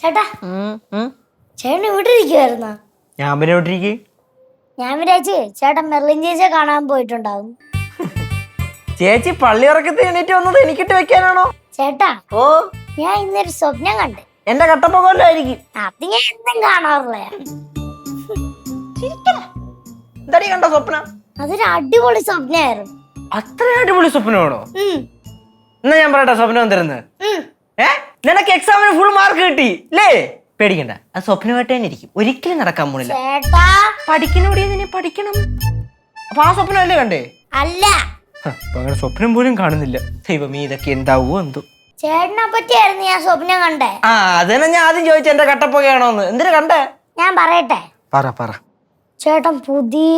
ചേട്ടാ. ചേട്ടൻ ഇവിടെ ഇരിക്കുവായിരുന്നോ? ഞാൻ പിന്നെ വിട്ടിരിക്കേ ഞാൻ വിചാരിച്ച് ചേട്ടൻ മെർലിൻ ചേച്ചിയെ കാണാൻ പോയിട്ടുണ്ടാവും. ചേച്ചി പള്ളി ഇറക്കത്തെ എണീറ്റ് വന്നത് എനിക്കിട്ട് വെക്കാനാണോ? ചേട്ടാ ഓ. ഞാൻ ഇന്നൊരു സ്വപ്നം കണ്ട്. എന്റെ കട്ടപ്പൊക്കല്ലായിരിക്കും അത് ഞാൻ എന്നും കാണാറില്ല. എന്താടി കണ്ട സ്വപ്നം? അതൊരു അടിപൊളി സ്വപ്നമായിരുന്നു. അത്ര അടിപൊളി സ്വപ്നമാണോ? എന്നാ ഞാൻ പറയട്ടെ സ്വപ്നം തരുന്നത്. ഏ? നിനക്ക് എക്സാമിന് ഫുൾ മാർക്ക് കിട്ടി അല്ലേ പേടിക്കണ്ട. അത് സ്വപ്നമായിട്ട് തന്നെ ഇരിക്കും. ഒരിക്കലും നടക്കാൻ പോണില്ല. പഠിക്കണോടി നിന്നെ പഠിക്കണം? അപ്പൊ ആ സ്വപ്നം അല്ലേ. കണ്ടേ അല്ല അങ്ങനെ സ്വപ്നം പോലും കാണുന്നില്ല. ദൈവം ഇതൊക്കെ എന്താവോ എന്തോ. ചേട്ടനെ പറ്റിയായിരുന്നു ഞാൻ സ്വപ്നം കണ്ടേ. ആ അതന്നെ ഞാൻ ആദ്യം ചോദിച്ചു എന്റെ കട്ടപ്പൊക്കെയാണോന്ന് എന്തിനു കണ്ടേ? ഞാൻ പറയട്ടെ. പറ പറ. ചേട്ടൻ പുതിയ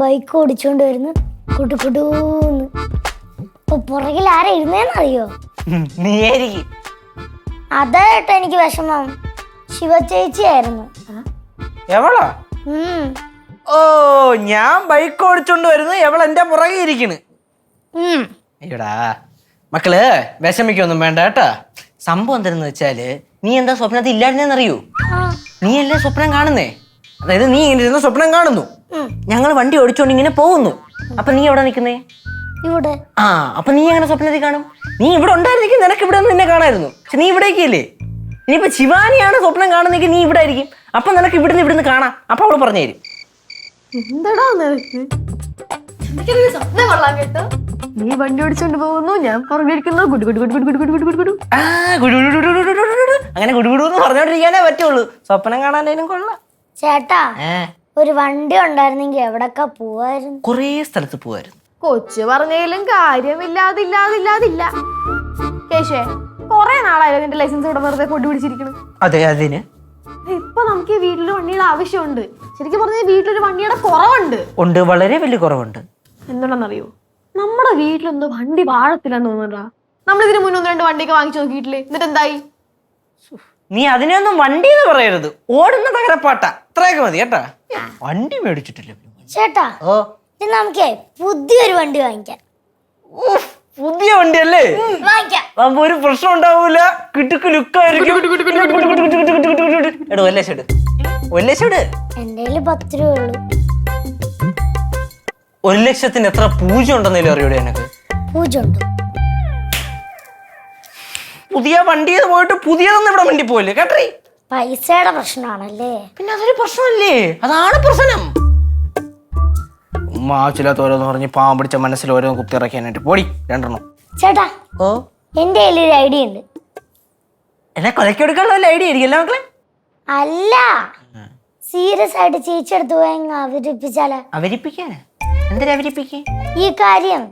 ബൈക്ക് ഓടിച്ചോണ്ട് വരുന്നു. കുടുകുടൂന്ന്. ഇപ്പൊ പുറകിൽ ആരാ ഇരുന്നേന്നറിയോ? നീയായിരിക്കും. അതായിട്ട് എനിക്ക് വിഷമം. ശിവചേച്ചിയായിരുന്നു എവളാ? ഓ ഞാൻ ബൈക്ക് ഓടിച്ചോണ്ട് വരുന്നു എവൾ എന്റെ പുറകെ ഇരിക്കണ്. അയ്യടാ മക്കൾ വിഷമിക്കൊന്നും വേണ്ട കേട്ടാ. സംഭവം എന്തെന്ന് വെച്ചാൽ നീ എന്താ സ്വപ്നത്തിൽ ഇല്ലായിരുന്നെന്നറിയൂ? അറിയൂ നീ അല്ലേ സ്വപ്നം കാണുന്നേ? അതായത് നീ ഇങ്ങനെ ഇരുന്ന് സ്വപ്നം കാണുന്നു. ഞങ്ങൾ വണ്ടി ഓടിച്ചോണ്ട് ഇങ്ങനെ പോകുന്നു. അപ്പൊ നീ എവിടെ നിൽക്കുന്നേ? ഇവിടെ ആ അപ്പൊ നീ അങ്ങനെ സ്വപ്നത്തിൽ കാണും നീ ഇവിടെ ഉണ്ടായിരുന്നെങ്കിൽ നിനക്ക് ഇവിടെ നിന്ന് നിന്നെ കാണായിരുന്നു പക്ഷെ നീ ഇവിടേക്ക് അല്ലേ ഇനിയിപ്പോ ശിവാനിയാണ് സ്വപ്നം കാണുന്നെങ്കിൽ നീ ഇവിടെ ആയിരിക്കും അപ്പൊ നിനക്ക് ഇവിടുന്ന് ഇവിടുന്ന് കാണാം അപ്പൊ അവൾ പറഞ്ഞു തരും എന്താടാ നിനക്ക് സ്വപ്നം കൊള്ളാൻ കേട്ടോ നീ വണ്ടി ഓടിച്ചോണ്ട് പോകുന്നു ഞാൻ പറഞ്ഞിരിക്കുന്നു ഗുഡു ഗുഡു ഗുഡു ഗുഡു ഗുഡു ഗുഡു ഗുഡു ഗുഡു ആ, ഗുഡു ഗുഡു ഗുഡു ഗുഡു ഗുഡു ഗുഡു. അങ്ങനെ ഗുഡുഗുഡു എന്ന് പറഞ്ഞോണ്ടിരിക്കാനേ പറ്റുള്ളൂ സ്വപ്നം കാണാനേലും കൊള്ളാം ചേട്ടാ ഒരു വണ്ടി ഉണ്ടായിരുന്നെങ്കിൽ എവിടൊക്കെ പോവായിരുന്നു കൊറേ സ്ഥലത്ത് പോവായിരുന്നു കൊച്ചു പറഞ്ഞാലും കാര്യമില്ലാതില്ലാതില്ലാതില്ല. കേശേ കൊറേ നാളായാലും നിന്റെ ലൈസൻസ് ഇവിടെ വെറുതെ കൊണ്ടു പിടിച്ചിരിക്കണം അതെ അതിന്. ഇപ്പൊ നമുക്ക് ഈ വീട്ടിൽ വണ്ടിയുടെ ആവശ്യമുണ്ട്. ശരിക്കും പറഞ്ഞാൽ വീട്ടിലൊരു വണ്ടിയുടെ കുറവുണ്ട്. ഉണ്ട് വളരെ വലിയ കുറവുണ്ട്. എന്തുണ്ടെന്നറിയോ നമ്മുടെ വീട്ടിലൊന്നും വണ്ടി വാഴത്തില്ലെന്ന് തോന്നുന്നുണ്ടാ നമ്മളിതിന് മുന്നേ ഒന്ന് രണ്ട് വണ്ടിയൊക്കെ വാങ്ങിച്ചു നോക്കിയിട്ടില്ലേ? എന്നിട്ട് എന്തായി നീ അതിനെയൊന്നും വണ്ടി എന്ന് പറയരുത്. ഓടുന്ന തകരപ്പാട്ട. ഇത്രയൊക്കെ മതി കേട്ടാ? വണ്ടി മേടിച്ചിട്ടില്ല. ചേട്ടാ ഓ. ഇത് നമുക്കേ പുതിയൊരു വണ്ടി വാങ്ങിക്കാം. ഉഫ്, പുതിയ വണ്ടിയല്ലേ? വാങ്ങിക്കാം. അപ്പൊ ഒരു പ്രശ്നം ഉണ്ടാവൂല. കിട്ടുക്ക് ലുക്കായിരിക്കും. എടോ ഒരു ലക്ഷം ഇട് ഒരു ഇട് എന്റെ കയ്യിൽ പത്ത് രൂപ ഉള്ളൂ. ഒരു ലക്ഷത്തിന് എത്ര പൂജ ഉണ്ടെന്നല്ലേ അറിയൂടെ എനക്ക്? പൂജ ഉണ്ട് പുതിയ വണ്ടിയത് പോയിട്ട് പുതിയതൊന്നും ഇവിടെ വണ്ടി പോയില്ലേ കേട്ടേ പൈസയുടെ പ്രശ്നമാണല്ലേ? പിന്നെ അതൊരു പ്രശ്നമല്ലേ? അതാണ് പ്രശ്നം. ഉമ്മ ആവശ്യമില്ലാത്ത ഓരോന്ന് പറഞ്ഞ് പാവം പിടിച്ച മനസ്സിൽ ഓരോന്ന് കുത്തിയിറക്കാനായിട്ട് പോടി രണ്ടെണ്ണം. ചേട്ടാ ഓ. എന്റെ കയ്യിൽ ഒരു ഐഡിയ ഉണ്ട്. എന്നെ കൊലക്കെടുക്കാനുള്ള വല്ല ഐഡിയ ആയിരിക്കും മക്കളെ. അല്ല സീരിയസ് ആയിട്ട് ചേച്ചി എടുത്ത് പോയി അങ്ങ് അവതരിപ്പിച്ചാലോ. അവരിപ്പിക്കാനാ എന്തിനാ അവരിപ്പിക്കേ ഈ കാര്യം.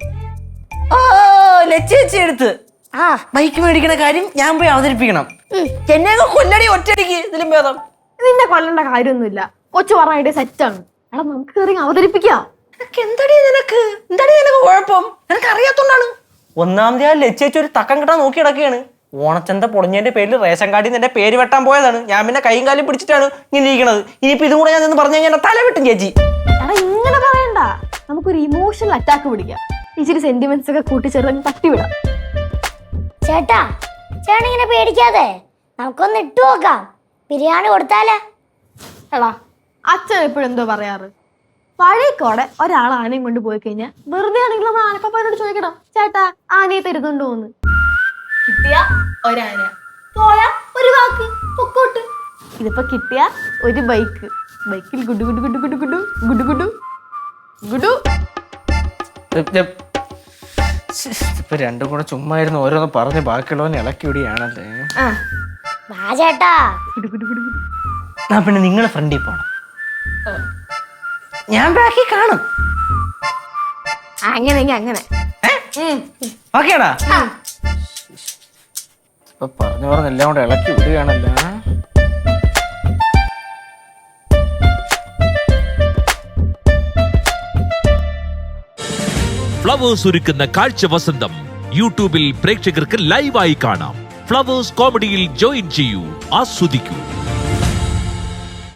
ഓ ലച്ചേച്ചി എടുത്ത് ആ. ബൈക്ക് മേടിക്കണ കാര്യം ഞാൻ പോയി അവതരിപ്പിക്കണം. എന്നെ കൊല്ലടി ഒറ്റയടിക്ക് ഇതിലും ഭേദം. നിന്നെ കൊല്ലണ്ട കാര്യമൊന്നുമില്ല. കൊച്ചു പറഞ്ഞ ഐഡിയ സെറ്റാണ് എടാ നമുക്ക് കയറി അവതരിപ്പിക്കാം. എന്തടി നിനക്ക്? എന്തടി നിനക്ക് കുഴപ്പം? നിനക്ക് അറിയാത്തോണ്ടാണ്. ഒന്നാമതേ ആ ലച്ചേച്ചി ഒരു തക്കം കിട്ടാൻ നോക്കി കിടക്കുകയാണ്. ഓണച്ചന്ത പൊളിഞ്ഞതിന്റെ പേരിൽ റേഷൻ കാർഡിൽ നിന്ന് എന്റെ പേര് വെട്ടാൻ പോയതാണ്. ഞാൻ പിന്നെ കൈയും കാലും പിടിച്ചിട്ടാണ് ഇങ്ങനെ ഇരിക്കണത്. ഇനിയിപ്പോ ഇതും കൂടെ ഞാൻ നിന്ന് പറഞ്ഞു കഴിഞ്ഞാൽ തല വെട്ടും ചേച്ചി. എടാ ഇങ്ങനെ പറയണ്ട. നമുക്കൊരു ഇമോഷണൽ അറ്റാക്ക് പിടിക്കാം. ഇച്ചിരി സെന്റിമെന്റ്സ് ഒക്കെ കൂട്ടിച്ചേർന്ന് തട്ടിവിടാം ചേട്ടാ ചേട്ടൻ ഇങ്ങനെ പേടിക്കാതെ നമുക്കൊന്ന് ഇട്ടു നോക്കാം. ബിരിയാണി കൊടുത്താലേ. എടാ അച്ഛൻ എപ്പോഴും എന്തോ പറയാറ്? വഴിക്കോടെ ഒരാൾ ആനയും കൊണ്ട് പോയി കഴിഞ്ഞാൽ വെറുതെ ആണെങ്കിൽ നമ്മൾ ആനപ്പപ്പാനോട് ചോദിക്കണം? ചേട്ടാ ആനയെ തരുന്നുണ്ടോന്ന് കിട്ടിയ ഒരാന. പോയാ ഒരു വാക്ക് പൊക്കോട്ട്. ഇതിപ്പോ കിട്ടിയ ഒരു ബൈക്ക്. ബൈക്കിൽ ഗുഡു ഗുഡു ഗുഡു ഗുഡു ഗുഡു ഗുഡു ഗുഡു ഗുഡു. ഇപ്പൊ രണ്ടും കൂടെ ചുമ്മാ ഇരുന്ന് ഓരോന്ന് പറഞ്ഞ് ബാക്കിയുള്ളവനെ ഇളക്കി വിടിയാണല്ലേ ആ. വാ ചേട്ടാ. പിന്നെ നിങ്ങളെ ഫ്രണ്ടിൽ പോണം. ഞാൻ ബാക്കി കാണും. അങ്ങനെ അങ്ങനെ. ഓക്കേടാ. ഇപ്പൊ പറഞ്ഞു പറഞ്ഞ എല്ലാം കൂടെ ഇളക്കി വിടുകയാണല്ലോ. ഫ്ലവേഴ്സ് ഒരുക്കുന്ന കാഴ്ച വസന്തം യൂട്യൂബിൽ പ്രേക്ഷകർക്ക് ലൈവായി കാണാം. ഫ്ലവേഴ്സ് കോമഡിയിൽ ജോയിൻ ചെയ്യൂ ആസ്വദിക്കൂ.